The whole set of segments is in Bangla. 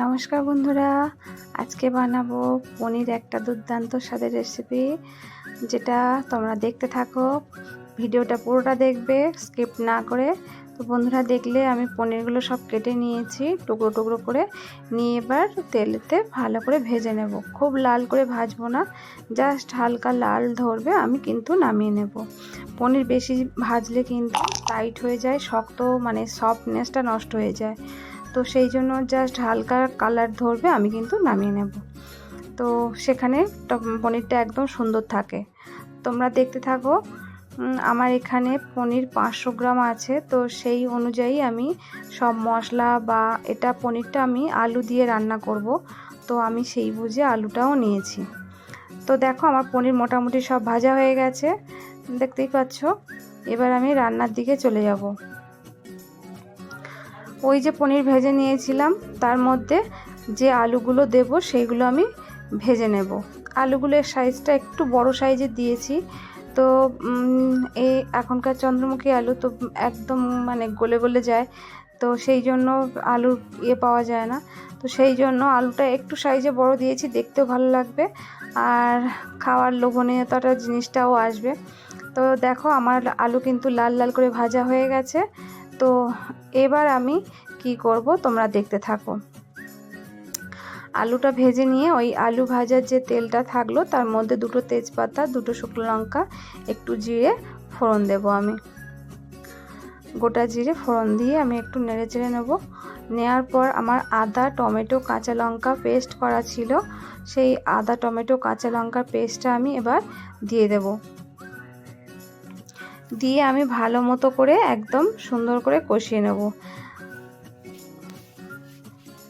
নমস্কার বন্ধুরা, আজকে বানাবো পনির একটা দুর্দান্ত স্বাদের রেসিপি যেটা তোমরা দেখতে থাকো। ভিডিওটা পুরোটা দেখবে স্কিপ না করে। তো বন্ধুরা, দেখলে আমি পনিরগুলো সব কেটে নিয়েছি, টুকরো টুকরো করে। নিয়ে এবার তেলেতে ভালো করে ভেজে নেব। খুব লাল করে ভাজবো না জাস্ট হালকা লাল ধরবে, আমি কিন্তু নামিয়ে নেব। পনির বেশি ভাজলে কিন্তু টাইট হয়ে যায়, শক্ত মানে সফটনেসটা নষ্ট হয়ে যায়। তো সেই জন্য জাস্ট হালকা কালার ধরবে, আমি কিন্তু নামিয়ে নেব। তো সেখানে পনিরটা একদম সুন্দর থাকে। তোমরা দেখতে থাকো আমার এখানে পনির পাঁচশো গ্রাম আছে, তো সেই অনুযায়ী আমি সব মশলা বা এটা পনিরটা আমি আলু দিয়ে রান্না করব। তো আমি সেই বুঝে আলুটাও নিয়েছি। তো দেখো আমার পনির মোটামুটি সব ভাজা হয়ে গেছে, দেখতেই পাচ্ছ? এবার আমি রান্নার দিকে চলে যাব। ওই যে পনির ভেজে নিয়েছিলাম, তার মধ্যে যে আলুগুলো দেব সেইগুলো আমি ভেজে নেব। আলুগুলোর সাইজটা একটু বড় সাইজে দিয়েছি, তো এই এখনকার চন্দ্রমুখী আলু তো একদম মানে গলে গলে যায়, তো সেই জন্য আলুর ইয়ে পাওয়া যায় না। তো সেই জন্য আলুটা একটু সাইজে বড় দিয়েছি, দেখতেও ভালো লাগবে, আর খাওয়ার লোভনীয়তাটা জিনিসটাও আসবে। তো দেখো আমার আলু কিন্তু লাল লাল করে ভাজা হয়ে গেছে তো এবার আমি কি করব তোমরা দেখতে থাকো। আলুটা ভেজে নিয়ে ওই আলু ভাজার যে তেলটা থাকল, তার মধ্যে দুটো তেজপাতা, দুটো শুকনো লঙ্কা, একটু জিরে ফোড়ন দেব আমি। গোটা জিরে ফোড়ন দিয়ে আমি একটু নেড়ে চেড়ে নেব। নেওয়ার পর আমার আদা, টমেটো, কাঁচা লঙ্কা পেস্ট করা ছিল। সেই আদা, টমেটো, কাঁচা লঙ্কার পেস্টটা আমি এবার দিয়ে দেব। দিয়ে আমি ভালো মতো করে একদম সুন্দর করে কষিয়ে নেব।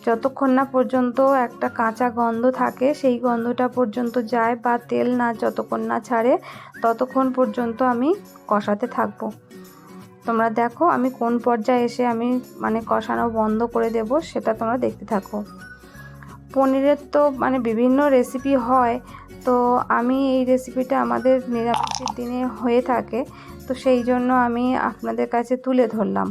যতক্ষণ না পর্যন্ত একটা কাঁচা গন্ধ থাকে, সেই গন্ধটা পর্যন্ত যায় বা তেল না যতক্ষণ না ছাড়ে, ততক্ষণ পর্যন্ত আমি কষাতে থাকব। তোমরা দেখো আমি কোন পর্যায়ে এসে আমি মানে কষানো বন্ধ করে দেব, সেটা তোমরা দেখতে থাকো। পনিরের তো মানে বিভিন্ন রেসিপি হয়, তো আমি এই রেসিপিটা আমাদের নিরামিষের দিনে হয়ে থাকে। তো সেই জন্য আমি আপনাদের কাছে তুলে ধরলাম।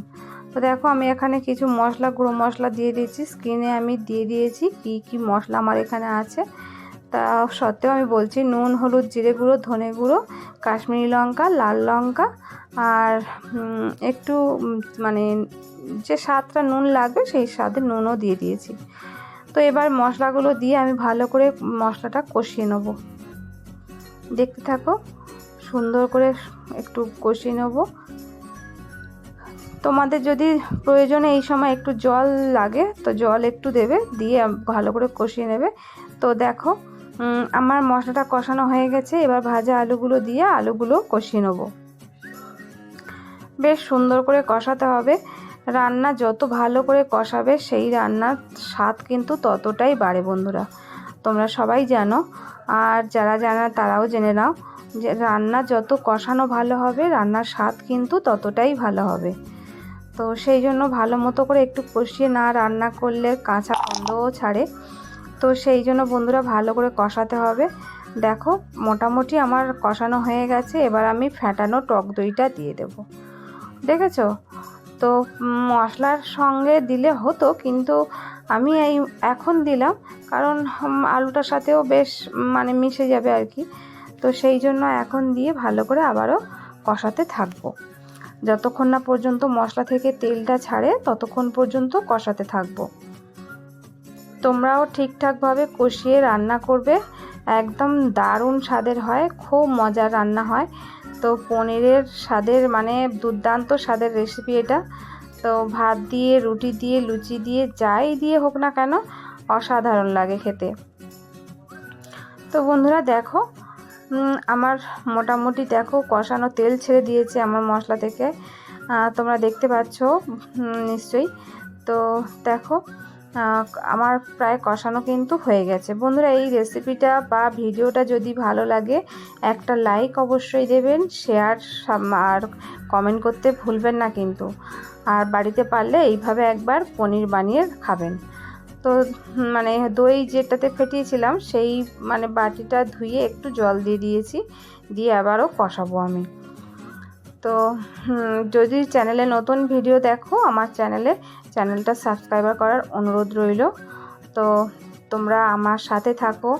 তো দেখো, আমি এখানে কিছু মশলা, গুঁড়ো মশলা দিয়ে দিয়েছি। স্ক্রিনে আমি দিয়ে দিয়েছি কি কি মশলা আমার এখানে আছে। তা সত্ত্বেও আমি বলছি নুন, হলুদ, জিরে গুঁড়ো, ধনে গুঁড়ো, কাশ্মীরি লঙ্কা, লাল লঙ্কা আর একটু মানে যে স্বাদটা নুন লাগবে সেই স্বাদে নুনও দিয়ে দিয়েছি। তো এবার মশলাগুলো দিয়ে আমি ভালো করে মশলাটা কষিয়ে নেব। দেখতে থাকো। সুন্দর করে একটু কষিয়ে নেব। তোমাদের যদি প্রয়োজনে এই সময় একটু জল লাগে, তো জল একটু দেবে, দিয়ে ভালো করে কষিয়ে নেবে। তো দেখো আমার মশলাটা কষানো হয়ে গেছে, এবার ভাজা আলুগুলো দিয়ে আলুগুলো কষিয়ে নেব। বেশ সুন্দর করে কষাতে হবে। রান্না যত ভালো করে কষাবে, সেই রান্নার স্বাদ কিন্তু ততটাই বাড়ে বন্ধুরা। তোমরা সবাই জানো, আর যারা জানা তারাও জেনে নাও। রান্না যত কষানো ভালো হবে, রান্নার স্বাদ কিন্তু ততটাই ভালো হবে। তো সেই জন্য ভালো মতো করে একটু কষিয়ে না রান্না করলে কাঁচা গন্ধও ছাড়ে। তো সেই জন্য বন্ধুরা ভালো করে কষাতে হবে। দেখো, মোটামুটি আমার কষানো হয়ে গেছে, এবার আমি ফ্যাটানো টক দইটা দিয়ে দেব। দেখেছ? তো মশলার সঙ্গে দিলে হতো, কিন্তু আমি এই এখন দিলাম, কারণ আলুটার সাথেও বেশ মানে মিশে যাবে আর কি। তো সেই জন্য এখন দিয়ে ভালো করে আবারও কষাতে থাকব। যতক্ষণ না পর্যন্ত মশলা থেকে তেলটা ছাড়ে, ততক্ষণ পর্যন্ত কষাতে থাকব। তোমরাও ঠিকঠাকভাবে কষিয়ে রান্না করবে। একদম দারুণ স্বাদের হয়, খুব মজার রান্না হয়। তো পনিরের স্বাদের মানে দুর্দান্ত স্বাদের রেসিপি এটা। তো ভাত দিয়ে, রুটি দিয়ে, লুচি দিয়ে, যাই দিয়ে হোক না কেন, অসাধারণ লাগে খেতে। তো বন্ধুরা দেখো আমার মোটামুটি দেখো কষানো তেল ছেড়ে দিয়েছে আমার মশলা থেকে। তোমরা দেখতে পাচ্ছ নিশ্চয়ই। তো দেখো আমার প্রায় কষানো কিন্তু হয়ে গেছে। বন্ধুরা, এই রেসিপিটা বা ভিডিওটা যদি ভালো লাগে, একটা লাইক অবশ্যই দেবেন শেয়ার আর কমেন্ট করতে ভুলবেন না কিন্তু। আর বাড়িতে পারলে এইভাবে একবার পনির বানিয়ে খাবেন। তো মানে দই যেটাতে ফেটিয়েছিলাম, সেই মানে বাটিটা ধুয়ে একটু জল দিয়ে দিয়েছি, দিয়ে আবারও কষাবো আমি। তো যদি চ্যানেলে নতুন ভিডিও দেখো, আমার চ্যানেলে, চ্যানেলটা সাবস্ক্রাইবার করার অনুরোধ রইল। তো, তোমরা আমার সাথে থাকো।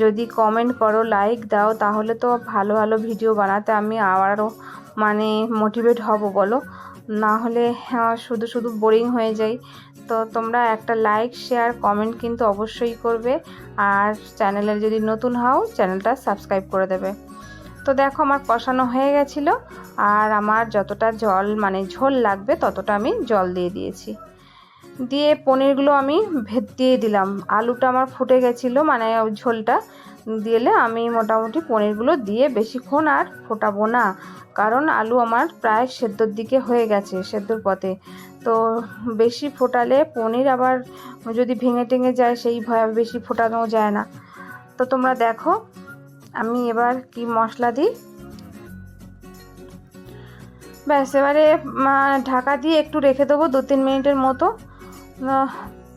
যদি কমেন্ট করো, লাইক দাও, তাহলে তো ভালো ভালো ভিডিও বানাতে আমি আবারও মানে মোটিভেট হব, বলো। না হলে আহ, শুধু শুধু বোরিং হয়ে যাই। তো তোমরা একটা লাইক শেয়ার কমেন্ট কিন্তু অবশ্যই করবে। আর চ্যানেলে যদি নতুন হও চ্যানেলটা সাবস্ক্রাইব করে দেবে। তো দেখো আমার কষানো হয়ে গেছিল। আর আমার যতটা জল মানে ঝোল লাগবে ততটা আমি জল দিয়ে দিয়েছি। দিয়ে পনিরগুলো আমি ভেদ দিয়ে দিলাম। আলুটা আমার ফুটে গেছিল মানে ঝোলটা দিলে আমি মোটামুটি পনিরগুলো দিয়ে বেশিক্ষণ আর ফোটাবো না, কারণ আলু আমার প্রায় সেদ্ধর দিকে হয়ে গেছে সেদ্ধর পথে। তো বেশি ফোটালে পনির আবার যদি ভেঙে টেঙে যায় সেই ভয়ে বেশি ফোটানো যায় না। তো তোমরা দেখো, আমি এবার কি মশলা দিই। ব্যাস, এবারে ঢাকা দিয়ে একটু রেখে দেবো দু তিন মিনিটের মতো।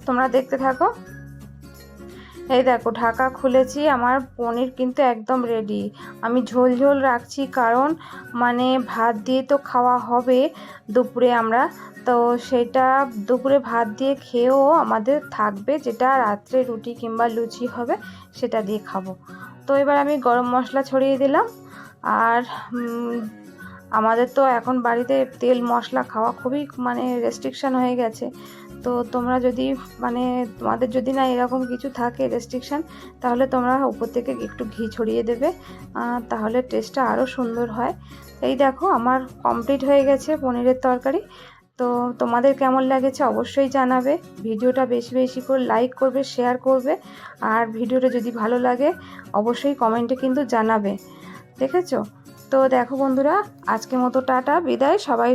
তোমরা দেখতে থাকো। এই দেখো, ঢাকা খুলেছি, আমার পনির কিন্তু একদম রেডি আমি ঝোল ঝোল রাখছি কারণ মানে ভাত দিয়ে তো খাওয়া হবে দুপুরে আমরা। তো সেটা দুপুরে ভাত দিয়ে খেয়েও আমাদের থাকবে যেটা রাত্রে রুটি কিংবা লুচি হবে, সেটা দিয়ে খাব। তো এবার আমি গরম মশলা ছড়িয়ে দিলাম। আর আমাদের তো এখন বাড়িতে তেল মশলা খাওয়া খুবই মানে রেস্ট্রিকশান হয়ে গেছে। তো তোমরা যদি মানে তোমাদের যদি না এরকম কিছু থাকে রেস্ট্রিকশান তাহলে তোমরা উপর থেকে একটু ঘি ছড়িয়ে দেবে। তাহলে টেস্টটা আরও সুন্দর হয়। এই দেখো, আমার কমপ্লিট হয়ে গেছে পনিরের তরকারি। তো তোমাদের কেমন লাগেছে অবশ্যই জানাবে। ভিডিওটা বেশি বেশি করে লাইক করবে শেয়ার করবে। আর ভিডিওটা যদি ভালো লাগে, অবশ্যই কমেন্টে কিন্তু জানাবে। দেখেছ? তো দেখো বন্ধুরা আজকে মতো টাটা, বিদায়। সবাই